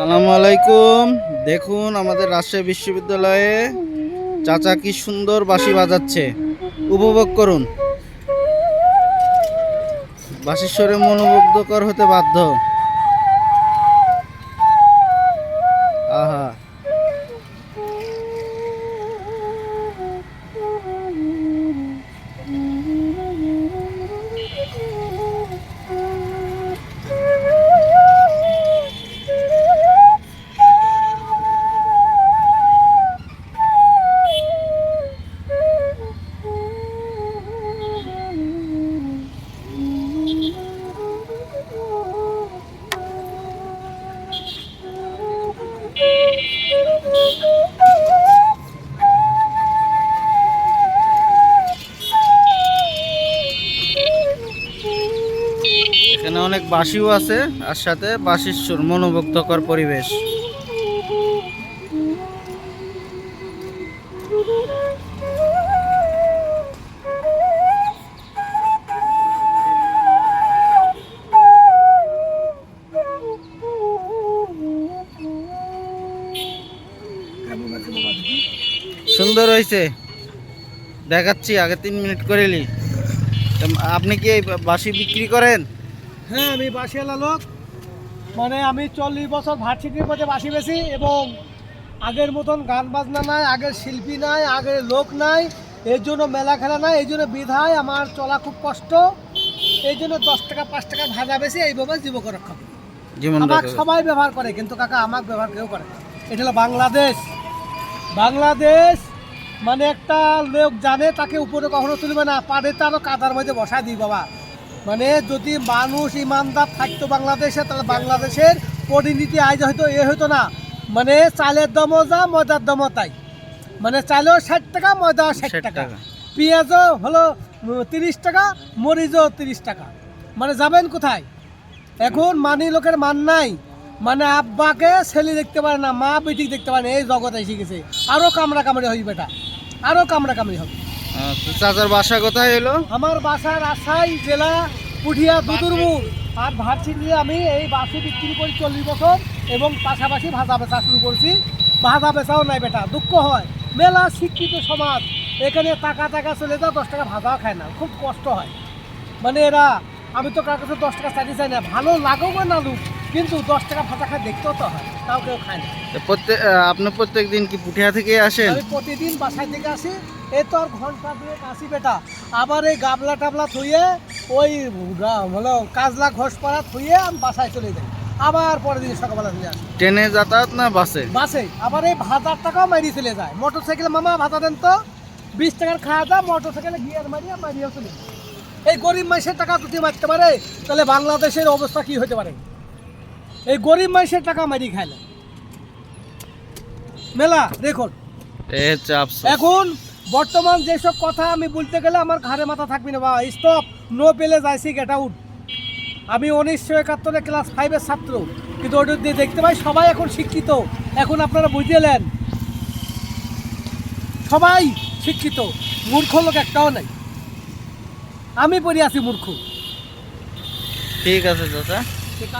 সালামু আলাইকুম। দেখুন, আমাদের রাজশাহী বিশ্ববিদ্যালয়ে চাচা কি সুন্দর বাঁশি বাজাচ্ছে। উপভোগ করুন। বাঁশির স্বরে মনোমুগ্ধকর হতে বাধ্য। এখানে অনেক বাঁশিও আছে, আর সাথে বাঁশির সুর, মনোমুগ্ধকর পরিবেশ। সুন্দর হয়েছে। দেখাচ্ছি, আগে তিন মিনিট করে নি আপনি কি বাঁশি বিক্রি করেন? হ্যাঁ আমি বাসিয়ালা লোক। মানে আমি চল্লিশ বছর ভার্সিটির মধ্যে বাসি বেশি এবং আগের মতন গান বাজনা নাই আগের শিল্পী নাই আগের লোক নাই এর জন্য মেলা খেলা নাই এই জন্য বিধায় আমার চলা খুব কষ্ট। এই জন্য দশ টাকা পাঁচ টাকা ভাজা বেশি এইভাবে জীবক রক্ষা করি। আমাকে সবাই ব্যবহার করে কিন্তু কাকা আমাকে ব্যবহার কেউ করে। এটা হলো বাংলাদেশ। বাংলাদেশ মানে একটা লোক জানে তাকে উপরে কখনো তুলবে না পারে তারও কাদার মধ্যে বসা দিই বাবা। মানে যদি মানুষ ইমানদার থাকতো বাংলাদেশে তাহলে বাংলাদেশের পরিণতি আজ হয়তো এ হতো না। মানে চালের দামও যা ময়দার দামও তাই। মানে চালেও ষাট টাকা ময়দাও ষাট টাকা। পেঁয়াজও হলো তিরিশ টাকা মরিচও তিরিশ টাকা। মানে যাবেন কোথায়? এখন মানি লোকের মান নাই। মানে আব্বাকে ছেলে দেখতে পারে না মা বেটি দেখতে পারে না এই জগতে এসে গেছে। আরও কামড়া কামড়ি হই বেটা আরও কামড়া কামড়ি হবে। চাচার বাসা কোথায় এলো? আমার বাসা রাজশাহী জেলা পুঠিয়া দুদুরপুর আর ভাবছি নিয়ে আমি এই বাসি বিক্রি করি চল্লিশ বছর এবং পাশাপাশি ভাজা বেচা শুরু করছি। ভাজা বেচাও নাই বেটা, দুঃখ হয়। মেলা শিক্ষিত সমাজ, এখানে টাকা টাকা চলে যায়, দশ টাকা ভাজাও খায় না, খুব কষ্ট হয়। মানে এরা, আমি তো কার কাছে দশ টাকা চাইতে চাই না, ভালো লাগুক বা না লুক কিন্তু দশ টাকা ভাজা খায় দেখতেও তো হয়। তাও কেউ খায় না। প্রত্যেক আপনি প্রত্যেক দিন কি পুঠিয়া থেকে আসেন? আমি প্রতিদিন বাসায় থেকে আসি। এই তো আর ঘণ্টা দুয়েক আসি বেটা। আবার এই গাবলা টাবলা থুয়ে ওই হলো কাজলা ঘোষ পাড়া থুয়ে আমি বাসায় চলে যাই। আবার পরের দিন সকালবেলা চলে আসি। ট্রেনে যাতায়াত না বাসে? বাসে। আবার এই হাজার টাকাও মারিয়ে চলে যায়। মোটর সাইকেলে মামা ভাতা দেন তো। বিশ টাকার খাওয়া দাও মোটর সাইকেলে গিয়ার মারিয়ে মারিয়েও চলে যায়। এই গরিব মানুষের টাকা যদি মারতে পারে। তাহলে বাংলাদেশের অবস্থা কি হতে পারে? এই গরিব মানুষের টাকা মারিয়ে খায় না মেলা আফসোস। এখন বর্তমান যেসব কথা আমি বলতে গেলে আমার ঘাড়ে মাথা থাকবে না বাবা স্টপ নো পেলে যাইছি গেট আউট আমি উনিশশো একাত্তরে ক্লাস ফাইভের ছাত্র কিন্তু ওটা দিয়ে দেখতে পাই সবাই এখন শিক্ষিত। এখন আপনারা বুঝিয়েলেন সবাই শিক্ষিত। মূর্খ লোক একটাও নাই। আমি পড়ে আছি মূর্খ। ঠিক আছে চাচা।